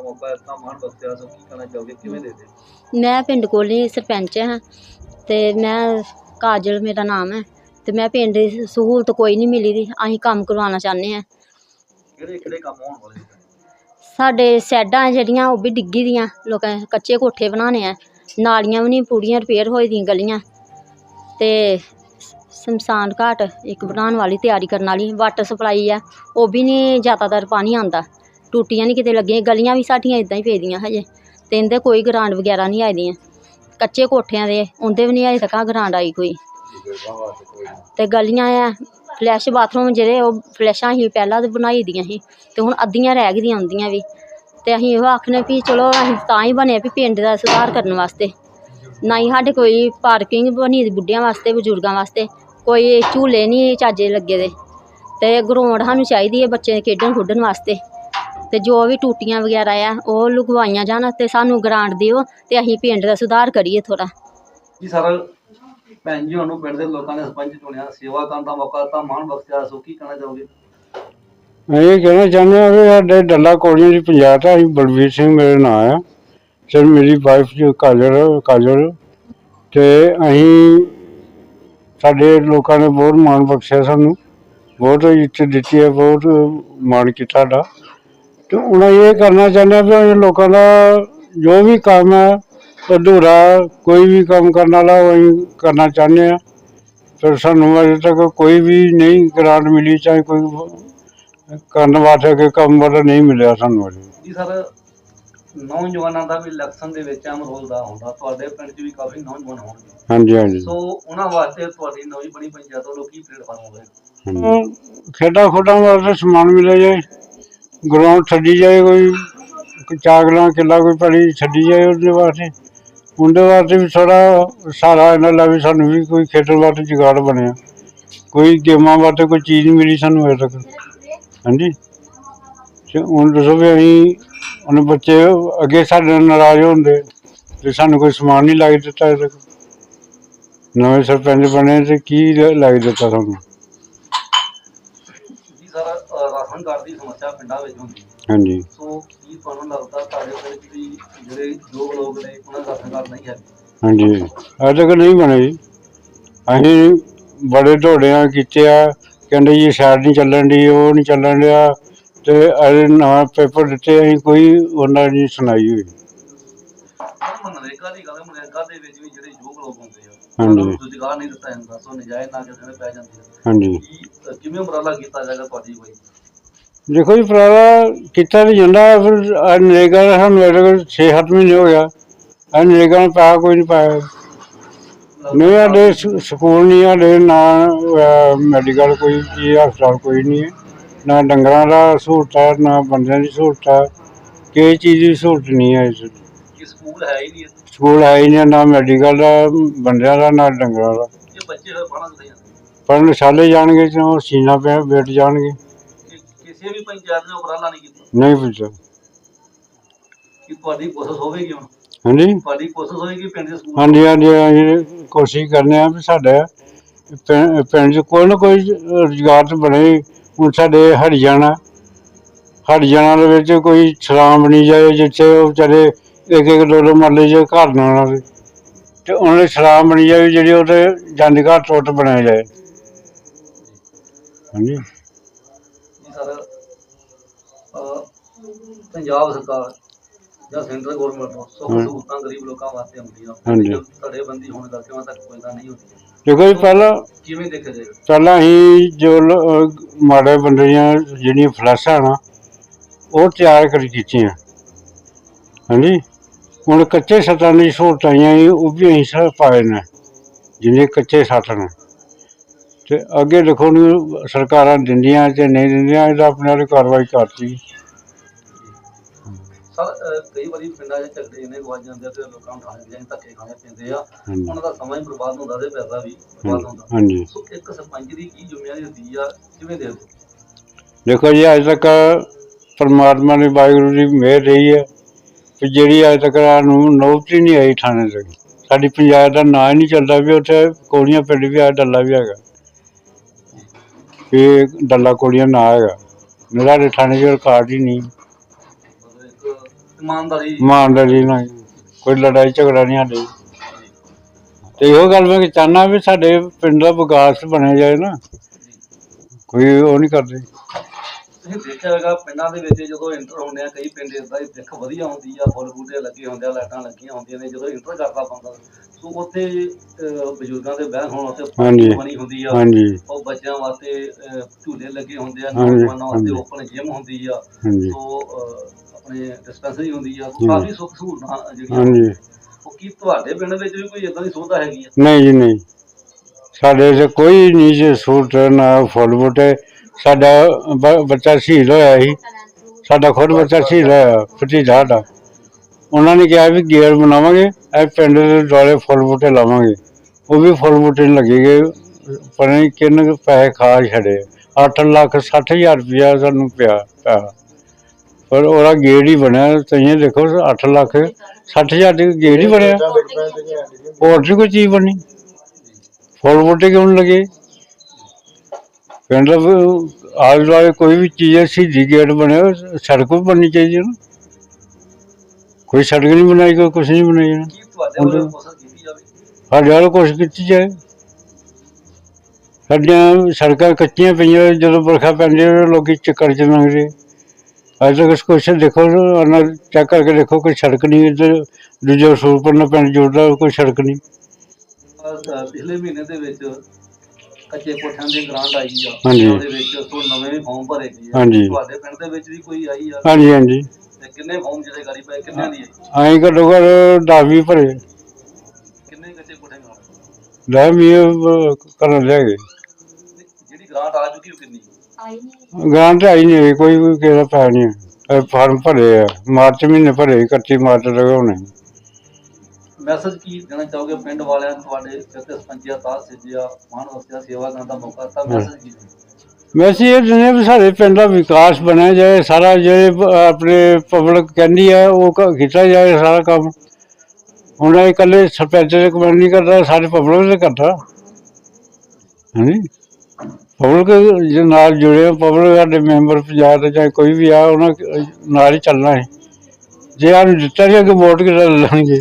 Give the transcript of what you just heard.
ਦਾ ਮੌਕਾ ਦਿੱਤਾ ਮਾਣ ਬਖਸ਼ਿਆ ਸੋ ਕੀ ਕਹਿਣਾ ਚਾਹੋਗੇ? ਕਿਵੇਂ ਦੇ ਦੇ ਮੈਂ ਪਿੰਡ ਕੋਲੀ ਸਰਪੰਚ ਹਾਂ ਤੇ ਮੈਂ ਕਾਜਲ ਮੇਰਾ ਨਾਮ ਹੈ ਤੇ ਮੈਂ ਪਿੰਡ ਦੀ ਸਹੂਲਤ ਕੋਈ ਨਹੀਂ ਮਿਲੀ ਦੀ ਅਸੀਂ ਕੰਮ ਕਰਵਾਉਣਾ ਚਾਹੁੰਦੇ ਹਾਂ। ਕਿਹੜੇ ਕਿਹੜੇ ਕੰਮ ਹੋਣ ਵਾਲੇ ਨੇ? ਸਾਡੇ ਸੈਡਾਂ ਜਿਹੜੀਆਂ ਉਹ ਵੀ ਡਿੱਗੀ ਦੀਆਂ ਲੋਕਾਂ ਨੇ ਕੱਚੇ ਕੋਠੇ ਬਣਾਉਣੇ ਆ ਨਾਲੀਆਂ ਵੀ ਨਹੀਂ ਪੂਰੀਆਂ ਰਿਪੇਅਰ ਹੋਈ ਦੀਆਂ ਗਲੀਆਂ। ਤੇ ਸ਼ਮਸ਼ਾਨ ਘਾਟ ਇੱਕ ਬਣਾਉਣ ਵਾਲੀ ਤਿਆਰੀ ਕਰਨ ਵਾਲੀ ਵਾਟਰ ਸਪਲਾਈ ਆ ਉਹ ਵੀ ਨਹੀਂ ਜ਼ਿਆਦਾਤਰ ਪਾਣੀ ਆਉਂਦਾ। ਟੂਟੀਆਂ ਨਹੀਂ ਕਿਤੇ ਲੱਗੀਆਂ, ਗਲੀਆਂ ਵੀ ਸਾਡੀਆਂ ਇਦਾਂ ਹੀ ਪਈਆਂ ਹਜੇ, ਤੇ ਇਹਦੇ ਕੋਈ ਗਰਾਂਡ ਵਗੈਰਾ ਨਹੀਂ ਆਈ ਦੀਆਂ। ਕੱਚੇ ਕੋਠਿਆਂ ਦੇ, ਉਹਦੇ ਵੀ ਨਹੀਂ ਅਜੇ ਤੱਕ ਗਰਾਂਡ ਆਈ ਕੋਈ। ਤੇ ਗਲੀਆਂ ਆ, ਫਲੈਸ਼ ਬਾਥਰੂਮ ਜਿਹੜੇ ਉਹ ਫਲੈਸ਼ਾਂ ਹੀ ਪਹਿਲਾਂ ਤੇ ਬਣਾਈ ਦੀਆਂ ਸੀ, ਤੇ ਹੁਣ ਅੱਧੀਆਂ ਰਹਿ ਗਈਆਂ ਹੁੰਦੀਆਂ ਵੀ। ਤੇ ਅਸੀਂ ਇਹੋ ਆਖਨੇ ਵੀ ਚਲੋ ਅਸੀਂ ਤਾਂ ਹੀ ਬਣੇ ਵੀ ਪਿੰਡ ਦਾ ਸੁਧਾਰ ਕਰਨ ਵਾਸਤੇ। ਨਾ ਹੀ ਸਾਡੇ ਕੋਈ ਪਾਰਕਿੰਗ ਬਣੀ ਬੁੱਢਿਆਂ ਵਾਸਤੇ, ਬਜ਼ੁਰਗਾਂ ਵਾਸਤੇ, ਕੋਈ ਝੂਲੇ ਨਹੀਂ ਚਾਜੇ ਲੱਗੇ ਦੇ। ਤੇ ਗਰਾਊਂਡ ਸਾਨੂੰ ਚਾਹੀਦੀ ਹੈ ਬੱਚੇ ਖੇਡਣ ਖੁੱਡਣ ਵਾਸਤੇ। ਤੇ ਜੋ ਵੀ ਟੂਟੀਆਂ ਵਗੈਰਾ ਆ ਉਹ ਲਗਵਾਈਆਂ ਜਾਣ ਤੇ ਸਾਨੂੰ ਗ੍ਰਾਂਟ ਦਿਓ ਤੇ ਅਸੀਂ ਪਿੰਡ ਦਾ ਸੁਧਾਰ ਕਰੀਏ ਥੋੜਾ ਜੀ ਸਰ ਭੈਣ ਜੀ ਨੂੰ ਪਿੰਡ ਦੇ ਲੋਕਾਂ ਨੇ ਸਰਪੰਚ ਚੁਣਿਆ ਸੇਵਾ ਕਰਨ ਦਾ ਮੌਕਾ ਦਿੱਤਾ ਮਾਣ ਬਖਸ਼ਿਆ ਸੋ ਕੀ ਕਹਿਣਾ ਚਾਹੋਗੇ? ਮੈਂ ਇਹ ਕਹਿਣਾ ਚਾਹੁੰਦਾ ਹਾਂ ਕਿ ਸਾਡੇ ਡੱਲਾ ਕੋਲੀਆਂ ਦੀ ਪੰਚਾਇਤ ਆ ਅਸੀਂ ਬਲਵੀਰ ਸਿੰਘ ਮੇਰੇ ਨਾਂ ਆ। ਤੇ ਮੇਰੀ ਵਾਈਫ ਜੀ ਕਾਜਲ ਕਾਜਲ। ਤੇ ਅਸੀਂ ਸਾਡੇ ਲੋਕਾਂ ਨੇ ਬਹੁਤ ਮਾਣ ਬਖਸ਼ਿਆ ਸਾਨੂੰ। ਬਹੁਤ ਇੱਜ਼ਤ ਦਿੱਤੀ ਹੈ ਬਹੁਤ ਮਾਣ ਕੀਤਾ ਸਾਡਾ। ਤੇ ਅਸੀਂ ਇਹ ਕਰਨਾ ਚਾਹੁੰਦੇ ਵੀ ਅਸੀਂ ਲੋਕਾਂ ਦਾ ਜੋ ਵੀ ਕੰਮ ਹੈ ਅਧੂਰਾ ਕੋਈ ਵੀ ਕੰਮ ਕਰਨ ਵਾਲਾ ਉਹ ਕਰਨਾ ਚਾਹੁੰਦੇ ਹਾਂ। ਪਰ ਸਾਨੂੰ ਅਜੇ ਤੱਕ ਕੋਈ ਵੀ ਨਹੀਂ ਗ੍ਰਾਂਟ ਮਿਲੀ ਚਾਹੇ ਕੋਈ ਕਰਨ ਵਾਸਤੇ ਕੋਈ ਕੰਮ ਵਾਲਾ ਨਹੀਂ ਮਿਲਿਆ ਸਾਨੂੰ ਅਜੇ। ਜੀ ਸਰ ਨੌਜਵਾਨਾਂ ਦਾ ਵੀ ਇਲੈਕਸ਼ਨ ਦੇ ਵਿੱਚ ਅਹਿਮ ਰੋਲ ਦਾ ਹੁੰਦਾ। ਤੁਹਾਡੇ ਪਿੰਡ 'ਚ ਵੀ ਕਾਫੀ ਨੌਜਵਾਨ ਹੋਣਗੇ। ਹਾਂਜੀ ਹਾਂਜੀ। ਸੋ ਉਹਨਾਂ ਵਾਸਤੇ ਤੁਹਾਡੀ ਨਵੀਂ ਬਣੀ ਪੰਚਾਇਤ ਵੱਲੋਂ ਕੀ ਪਲੇਟਫਾਰਮ ਹੋਵੇ। ਖੇਡਾਂ ਖੁੱਡਾਂ ਵਾਸਤੇ ਸਮਾਨ ਮਿਲਿਆ ਜਾਏ। ਗਰਾਊਂਡ ਛੱਡੀ ਜਾਏ ਕੋਈ ਕੋਈ ਚਾਗਲਾਂ, ਕਿੱਲਾ ਕੋਈ ਪੜੀ ਛੱਡੀ ਜਾਏ ਉਹਦੇ ਵਾਸਤੇ। ਉਹਦੇ ਵਾਸਤੇ ਵੀ ਥੋੜਾ ਸਾਰਾ ਇਹਨਾਂ ਦਾ ਵੀ ਸਾਨੂੰ ਵੀ ਕੋਈ ਖੇਡਣ ਵਾਸਤੇ ਜੁਗਾੜ ਬਣਿਆ। ਕੋਈ ਗੇਮਾਂ ਵਾਸਤੇ ਕੋਈ ਚੀਜ਼ ਨਹੀਂ ਮਿਲੀ ਸਾਨੂੰ ਅਜੇ ਤੱਕ। ਹਾਂਜੀ? ਤੇ ਹੁਣ ਦੱਸੋ ਵੀ ਅਸੀਂ, ਹੁਣ ਬੱਚੇ ਅੱਗੇ ਸਾਡੇ ਨਾਲ ਨਾਰਾਜ਼ ਹੁੰਦੇ, ਤੇ ਸਾਨੂੰ ਕੋਈ ਸਮਾਨ ਨਹੀਂ ਲੱਗ ਦਿੱਤਾ ਅਜੇ ਤੱਕ। ਨਵੇਂ ਸਰਪੰਚ ਬਣੇ ਤੇ ਕੀ ਲ- ਲੱਗ ਦਿੱਤਾ ਸਾਨੂੰ ਜੀ ਸਰ ਅ, ਰਾਸ਼ਨ ਕਾਰਡ ਦੀ ਸਮੱਸਿਆ ਪਿੰਡਾਂ ਵਿੱਚ ਹੁੰਦੀ ਹੈ। ਹਾਂਜੀ। ਸੋ ਕੀ ਤੁਹਾਨੂੰ ਲੱਗਦਾ ਤੁਹਾਡੇ ਪਿੰਡ 'ਚ ਵੀ ਜਿਹੜੇ ਯੋਗ ਲੋਕ ਨੇ ਉਹਨਾਂ ਦਾ ਰਾਸ਼ਨ ਕਾਰਡ ਨਹੀਂ ਹੈ? ਹਾਂਜੀ। ਅਜੇ ਤੱਕ ਨਹੀਂ ਬਣੇ ਜੀ। ਅਸੀਂ ਬੜੇ ਦੌੜਿਆਂ ਕੀਤੇ ਆ। ਕਹਿੰਦੇ ਜੀ ਸ਼ਾਇਦ ਨਹੀਂ ਚੱਲਣ ਦੀ ਉਹ ਨਹੀਂ ਚੱਲਣ ਡਿਆ ਤੇ ਅਜੇ ਨਵਾਂ ਪੇਪਰ ਦਿੱਤੇ ਅਸੀਂ ਕੋਈ ਉਹਨਾਂ ਦੀ ਸੁਣਾਈ ਹੋਈ ਪਰ ਮਨਰੇਗਾ ਦੀ ਗੱਲ ਹੈ, ਮਨਰੇਗਾ ਦੇ ਵਿੱਚ ਵੀ ਜਿਹੜੇ ਯੋਗ ਲੋਕ ਹੁੰਦੇ ਆ ਹਾਂਜੀ। ਉਹਨਾਂ ਨੂੰ ਰੁਜ਼ਗਾਰ ਨਹੀਂ ਦਿੱਤਾ ਜਾਂਦਾ ਸੋ ਨਜਾਇਜ਼ ਨਾ ਕਿਸੇ ਨੇ ਪੈ ਜਾਂਦੀ ਹੈ ਹਾਂਜੀ। ਕੀ ਕਿਵੇਂ ਉਪਰਾਲਾ ਕੀਤਾ ਜਾਏਗਾ ਤੁਹਾਡੀ ਕੋਈ? ਦੇਖੋ ਜੀ ਪ੍ਰਾਰਾ ਕੀਤਾ ਨਹੀਂ ਜਾਂਦਾ ਫਿਰ ਆਹ ਨਰੇਗਾ ਦਾ ਸਾਨੂੰ ਅਜੇ ਤੱਕ 6-7 ਮਹੀਨੇ ਹੋ ਗਿਆ। ਆ ਨਰੇਗਾ ਨੇ ਪੈਸਾ ਕੋਈ ਨਹੀਂ ਪਾਇਆ। ਨਹੀਂ ਸਾਡੇ ਸ- ਸਕੂਲ ਨਹੀਂ ਸਾਡੇ ਨਾ ਮੈਡੀਕਲ ਕੋਈ ਚੀਜ਼ ਹਸਪਤਾਲ ਕੋਈ ਨਹੀਂ ਹੈ। ਨਾ ਡੰਗਰਾਂ ਦਾ ਸਹੂਲਤ ਹੈ ਨਾ ਬੰਦਿਆਂ ਦੀ ਸਹੂਲਤ ਹੈ। ਕਿਸੇ ਚੀਜ਼ ਦੀ ਸਹੂਲਤ ਨਹੀਂ ਹੈ ਇਸ ਕਿ ਸਕੂਲ ਹੈ ਹੀ ਨਹੀਂ ਇੱਥੇ। ਸਕੂਲ ਹੈ ਹੀ ਨਹੀਂ ਨਾ ਮੈਡੀਕਲ ਦਾ ਬੰਦਿਆਂ ਦਾ ਨਾ ਡੰਗਰਾਂ ਦਾ। ਇਹ ਬੱਚੇ ਫਿਰ ਪੜ੍ਹਨ ਨਹੀਂ ਜਾਂਦੇ ਪੜ੍ਹਨ ਸ਼ਾਲੇ ਜਾਣਗੇ ਤੇ ਉਹ ਸੀਨਾ ਪੈ ਬੈਠ ਜਾਣਗੇ। ਕਿਸੇ ਵੀ ਪੰਚਾਇਤ ਨੇ ਉਪਰਾਲਾ ਨਹੀਂ ਕੀਤਾ। ਨਹੀਂ ਪੁੱਛੋ ਕਿ ਤੁਹਾਡੀ ਕੋਸ਼ਿਸ਼ ਹੋਵੇਗੀ ਹੁਣ? ਹਾਂਜੀ? ਤੁਹਾਡੀ ਕੋਸ਼ਿਸ਼ ਹੋਏਗੀ ਪਿੰਡ ਦੇ ਸਕੂਲ? ਹਾਂਜੀ ਹਾਂਜੀ ਅਸੀਂ ਕੋਸ਼ਿਸ਼ ਕਰਨੇ ਆ ਵੀ ਸਾਡਾ ਪਿੰ- ਪਿੰਡ 'ਚ ਕੋਈ ਨਾ ਕੋਈ ਰੁਜ਼ਗਾਰ ਤੇ ਬਣੇ ਹੁਣ ਸਾਡੇ ਹਰਿਆਣਾ ਹਰਿਆਣਾ ਦੇ ਵਿੱਚ ਕੋਈ ਸ਼ਰਾਬ ਬਣੀ ਜਾਏ ਜਿੱਥੇ ਉਹ ਵਿਚਾਰੇ ਇੱਕ ਇੱਕ ਦੋ ਦੋ ਮਰਲੇ ਜੇ ਘਰ ਨਾ ਉਹਨਾਂ ਦੇ। ਤੇ ਉਹਨਾਂ ਦੀ ਸ਼ਰਾਬ ਬਣੀ ਜਾਏ ਜਿਹੜੀ ਉਹਦੇ ਜੰਦ ਘਰ ਟੁੱਟ ਬਣਾਇਆ ਜਾਏ। ਹਾਂਜੀ ਜੀ ਸਰ ਅ, ਪੰਜਾਬ ਸਰਕਾਰ ਜਾਂ ਸੈਂਟਰ ਗਵਰਨਮੈਂਟ ਹਾਂ। ਸਹੂਲਤਾਂ ਗਰੀਬ ਲੋਕਾਂ ਵਾਸਤੇ ਹੁੰਦੀਆਂ ਹਾਂਜੀ। ਤੁਹਾਡੇ ਬੰਦੀ ਹੋਣ ਕਰਕੇ ਉਹਨਾਂ ਤੱਕ ਪਹੁੰਚਦਾ ਨਹੀਂ ਹੁੰਦੀ। ਦੇਖੋ ਜੀ ਪਹਿਲਾਂ ਕਿਵੇਂ ਦੇਖਿਆ ਜਾਏਗਾ ਪਹਿਲਾਂ ਹੀ ਜੋ ਲ- ਅਹ ਮਾੜੇ ਬੰਦੇ ਦੀਆਂ ਜਿਹੜੀਆਂ ਫਲੈਸ਼ਾਂ ਨਾ ਉਹ ਤਿਆਰ ਕਰ ਕੀਤੀਆਂ। ਹਾਂਜੀ? ਹੁਣ ਕੱਚੇ ਸੱਤਾਂ ਦੀ ਸਹੂਲਤਾਂ ਆਈਆਂ ਸੀ, ਉਹ ਵੀ ਅਸੀਂ ਸਭ ਪਾਏ ਨੇ ਜਿੰਨੇ ਕੱਚੇ ਸੱਤ ਨੇ। ਤੇ ਅੱਗੇ ਦੇਖੋ ਨੂੰ ਸਰਕਾਰਾਂ ਦਿੰਦੀਆਂ ਤੇ ਨਹੀਂ ਦਿੰਦੀਆਂ ਇਹਦਾ ਆਪਣੇ ਵਾਲੀ ਕਾਰਵਾਈ ਕਰਤੀ। ਸਰ ਅ, ਕਈ ਵਾਰੀ ਪਿੰਡਾਂ 'ਚ ਝਗੜੇ ਨੇ ਗਵਾਜ ਜਾਂਦੇ ਆ ਤੇ ਲੋਕਾਂ ਨੂੰ ਥਾਣੇ ਜਾਂ ਧੱਕੇ ਖਾਣੇ ਪੈਂਦੇ ਆ। ਹਾਂਜੀ। ਉਹਨਾਂ ਦਾ ਸਮਾਂ ਹੀ ਬਰਬਾਦ ਹੁੰਦਾ ਤੇ ਪੈਸਾ ਵੀ ਬਰਬਾਦ ਹੁੰਦਾ। ਹਾਂਜੀ। ਸੋ ਇੱਕ ਸਰਪੰਚ ਦੀ ਕੀ ਜ਼ਿੰਮੇਵਾਰੀ ਹੁੰਦੀ ਆ ਕਿਵੇਂ ਦੇ ਦਿਓ ਦੇਖੋ ਜੀ ਅੱਜ ਤੱਕ ਪਰਮਾਤਮਾ ਨੇ ਵਾਹਿਗੁਰੂ ਦੀ ਮਿਹਰ ਰਹੀ ਹੈ ਕਿ ਜਿਹੜੀ ਅੱਜ ਤੱਕ ਨੂੰ ਨੌਬਤ ਹੀ ਨਹੀਂ ਆਈ ਥਾਣੇ ਤੱਕ। ਸਾਡੀ ਪੰਚਾਇਤ ਦਾ ਨਾਂ ਹੀ ਨਹੀਂ ਚੱਲਦਾ ਵੀ ਉੱਥੇ ਕੋਲੀਆਂ ਪਿੰਡ ਵੀ ਆ ਡੱਲਾ ਵੀ ਹੈਗਾ। ਇਹ ਡੱਲਾ ਕੋਲੀਆਂ ਨਾਂ ਹੈਗਾ। ਮੇਰਾ ਦੇ ਥਾਣੇ 'ਚ ਰਿਕਾਰਡ ਹੀ ਨਹੀਂ। ਇਮਾਨਦਾਰੀ ਇਮਾਨਦਾਰੀ ਨਾਲ ਕੋਈ ਲੜਾਈ ਝਗੜਾ ਨਹੀਂ ਸਾਡੇ। ਤੇ ਇਹੋ ਗੱਲ ਮੈਂ ਚਾਹੁੰਦਾ ਵੀ ਸਾਡੇ ਪਿੰਡ ਦਾ ਵਿਕਾਸ ਬਣਿਆ ਜਾਏ ਨਾ। ਕੋਈ ਉਹ ਨਹੀਂ ਕਰਦੇ। ਤੁਸੀਂ ਦੇਖਿਆ ਹੋਵੇਗਾ ਪਿੰਡਾਂ ਦੇ ਵਿੱਚ ਜਦੋਂ ਇੰਟਰ ਹੁੰਦੇ ਆ ਕਈ ਪਿੰਡ ਇਦਾਂ ਦੀ ਦਿੱਖ ਵਧੀਆ ਹੁੰਦੀ ਆ ਫੁੱਲ ਬੂਟੇ ਲੱਗੇ ਹੁੰਦੇ ਆ ਲਾਈਟਾਂ ਲੱਗੀਆਂ ਹੁੰਦੀਆਂ ਨੇ ਜਦੋਂ ਇੰਟਰ ਕਰਦਾ ਬੰਦਾ ਸੋ ਉੱਥੇ ਅਹ, ਬਜ਼ੁਰਗਾਂ ਦੇ ਬਹਿਣ ਹੋਣ ਉੱਤੇ ਹਾਂਜੀ। ਪਾਰਕ ਬਣੀ ਹੁੰਦੀ ਆ। ਹਾਂਜੀ। ਉਹ ਬੱਚਿਆਂ ਵਾਸਤੇ ਅਹ, ਝੂਲੇ ਲੱਗੇ ਹੁੰਦੇ ਆ ਹਾਂਜੀ, ਨੌਜਵਾਨਾਂ ਵਾਸਤੇ ਹਾਂਜੀ। ਓਪਨ ਜਿਮ ਹੁੰਦੀ ਆ। ਹਾਂਜੀ। ਸੋ ਅਹ, ਆਪਣੇ ਡਿਸਪੈਂਸਰੀ ਹੁੰਦੀ ਆ। ਹਮ। ਕਾਫੀ ਸੁੱਖ ਸਹੂਲਤਾਂ ਜਿਹੜੀਆਂ। ਹਾਂਜੀ। ਉਹ ਕੀ ਤੁਹਾਡੇ ਪਿੰਡ ਵਿੱਚ ਵੀ ਕੋਈ ਇਦਾਂ ਦੀ ਸੁਵਿਧਾ ਹੈਗੀ ਆ? ਨਹੀਂ ਜੀ ਨਹੀਂ। ਸਾਡੇ ਤੇ ਕੋਈ ਨਹੀਂ ਜੀ ਸਹੂਲਤ ਨਾ ਫੁੱਲ ਬੂਟੇ। ਸਾਡਾ ਬ- ਬੱਚਾ ਸ਼ਹੀਦ ਹੋਇਆ ਸੀ। ਸਾਡਾ ਖੁਦ ਬੱਚਾ ਸ਼ਹੀਦ ਹੋਇਆ ਭਤੀਜਾ ਸਾਡਾ। ਉਹਨਾਂ ਨੇ ਕਿਹਾ ਵੀ ਗੇਟ ਬਣਾਵਾਂਗੇ ਇਹ ਪਿੰਡ ਦੇ ਦੁਆਲੇ ਫੁੱਲ ਬੂਟੇ ਲਾਵਾਂਗੇ। ਉਹ ਵੀ ਫੁੱਲ ਬੂਟੇ ਨਹੀਂ ਲੱਗੇ ਗਏ। ਪਤਾ ਨਹੀਂ ਕਿੰਨੇ ਕੁ ਪੈਸੇ ਖਾ ਛੜੇ 8 ਲੱਖ 60 ਹਜ਼ਾਰ ਰੁਪਇਆ ਸਾਨੂੰ ਪਿਆ ਪਿਆ ਪਰ ਉਹਦਾ ਗੇਟ ਹੀ ਬਣਿਆ ਤੁਸੀਂ ਦੇਖੋ 8 ਲੱਖ 60 ਹਜ਼ਾਰ ਦੇ ਗੇਟ ਹੀ ਬਣਿਆ। ਹੋਰ ਨਹੀਂ ਕੋਈ ਚੀਜ਼ ਬਣੀ। ਫੁੱਲ ਬੂਟੇ ਕਿਉਂ ਲੱਗੇ? ਪਿੰਡ ਆਲੇ ਦੁਆਲੇ ਕੋਈ ਵੀ ਚੀਜ਼ ਹੈ ਸ਼ਹੀਦੀ ਗੇਟ ਬਣਿਆ ਸੜਕ ਵੀ ਬਣਨੀ ਚਾਹੀਦੀ ਹੈ ਨਾ। ਕੋਈ ਸੜਕ ਨਹੀਂ ਬਣਾਈ ਕੋਈ ਕੁਛ ਨਹੀਂ ਜਾਵੇ? ਸਾਡੇ ਵੱਲ ਕੁਛ ਕੀਤੀ ਜਾਏ। ਸਾਡੀਆਂ ਸੜਕਾਂ ਕੱਚੀਆਂ ਪਈਆਂ ਜਦੋਂ ਬਰਖਾ ਪੈਂਦੀ ਹੈ ਲੋਕੀ ਚੱਕਰ ਚ ਲੰਘਦੇ ਅੱਜ ਤੱਕ ਕੁਛ ਦੇਖੋ ਨਾ ਚੈੱਕ ਕਰਕੇ ਦੇਖੋ ਕੋਈ ਸੜਕ ਨਹੀਂ ਇੱਧਰ ਦੂਜੇ ਸੂਰਪੁਰ ਨਾਲ ਪਿੰਡ ਜੁੜਦਾ ਕੋਈ ਸੜਕ ਨਹੀਂ। ਅਹ ਪਿਛਲੇ ਮਹੀਨੇ ਦੇ ਵਿੱਚ ਕੱਚੇ ਕੋਠਿਆਂ ਦੀ ਗ੍ਰਾਂਟ ਆਈ ਆ। ਹਾਂਜੀ। ਉਹਦੇ ਵਿੱਚ ਸੋ ਨਵੇਂ ਵੀ ਫਾਰਮ ਭਰੇ ਗਏ ਆ। ਹਾਂਜੀ। ਤੁਹਾਡੇ ਪਿੰਡ ਦੇ ਵਿੱਚ ਵੀ ਕੋਈ ਆਈ ਆ? ਹਾਂਜੀ ਹਾਂਜੀ। ਤੇ ਕਿੰਨੇ ਫਾਰਮ ਜਿਹੜੇ ਗਾੜੀ ਪਏ ਕਿੰਨਿਆਂ ਦੀ ਆਈ? ਘੱਟੋ ਘੱਟ ਦਸ ਵੀਹ ਭਰੇ। ਕਿੰਨੇ ਕੱਚੇ ਕੋਠੇ ਗ੍ਰਾਂਟ? ਦਸ ਵੀਹ ਕਰਨ ਲੈ ਗਏ ਜਿਹੜੀ ਗ੍ਰਾਂਟ ਆ ਚੁੱਕੀ ਉਹ ਕਿੰਨੀ? ਗ੍ਰਾਂਟ ਆਈ ਨਹੀਂ ਹੋਈ, ਕੋਈ ਕੋਈ ਕਿਸੇ ਦਾ ਪੈਸਾ ਨਹੀਂ। ਇਹ ਫਾਰਮ ਭਰੇ ਆ ਮਾਰਚ ਮਹੀਨੇ ਭਰੇ 31 ਮਾਰਚ ਤੱਕ ਹੋਣੇ। ਮੈਸੇਜ ਕੀ ਦੇਣਾ ਚਾਹੋਗੇ ਪਿੰਡ ਵਾਲਿਆਂ ਨੂੰ ਤੁਹਾਡੇ ਇੱਥੇ ਪੰਚਾਇਤ ਆ ਸਿੱਜਿਆ ਮਾਨ ਵਸਿਆ ਸੇਵਾ ਕਰਨ ਦਾ ਮੌਕਾ ਤਾਂ ਮੈਸੇਜ ਕੀ? ਵੈਸੇ ਇਹ ਦਿਨੇ ਵੀ ਸਾਡੇ ਪਿੰਡ ਦਾ ਵਿਕਾਸ ਬਣਿਆ ਜਾਏ ਸਾਰਾ ਜਿਹੜੇ ਪ- ਆਪਣੇ ਪਬਲਿਕ ਕਹਿੰਦੀ ਹੈ ਉਹ ਕੀਤਾ ਜਾਏ ਸਾਰਾ ਕੰਮ। ਹੁਣ ਇਹ ਇਕੱਲੇ ਸਰਪੰਚ ਦੇ ਕਮੈਂਟ ਨਹੀਂ ਕਰਦਾ ਸਾਰੇ ਪਬਲਿਕ ਨੇ ਕਰਦਾ ਹਾਂਜੀ। ਪਬਲਿਕ ਜੇ ਨਾਲ ਜੁੜੇ ਹੋ, ਪਬਲਿਕ ਸਾਡੇ ਮੈਂਬਰ ਪੰਜਾਬ ਦੇ ਚਾਹੇ ਕੋਈ ਵੀ ਆ, ਉਹਨਾਂ ਨਾਲ ਹੀ ਚੱਲਣਾ ਹੈ। ਜੇ ਆਨੂੰ ਦਿੱਤਾ ਜਾਏ ਕਿ ਵੋਟ ਕਿਹੜਾ ਲੈਣਗੇ?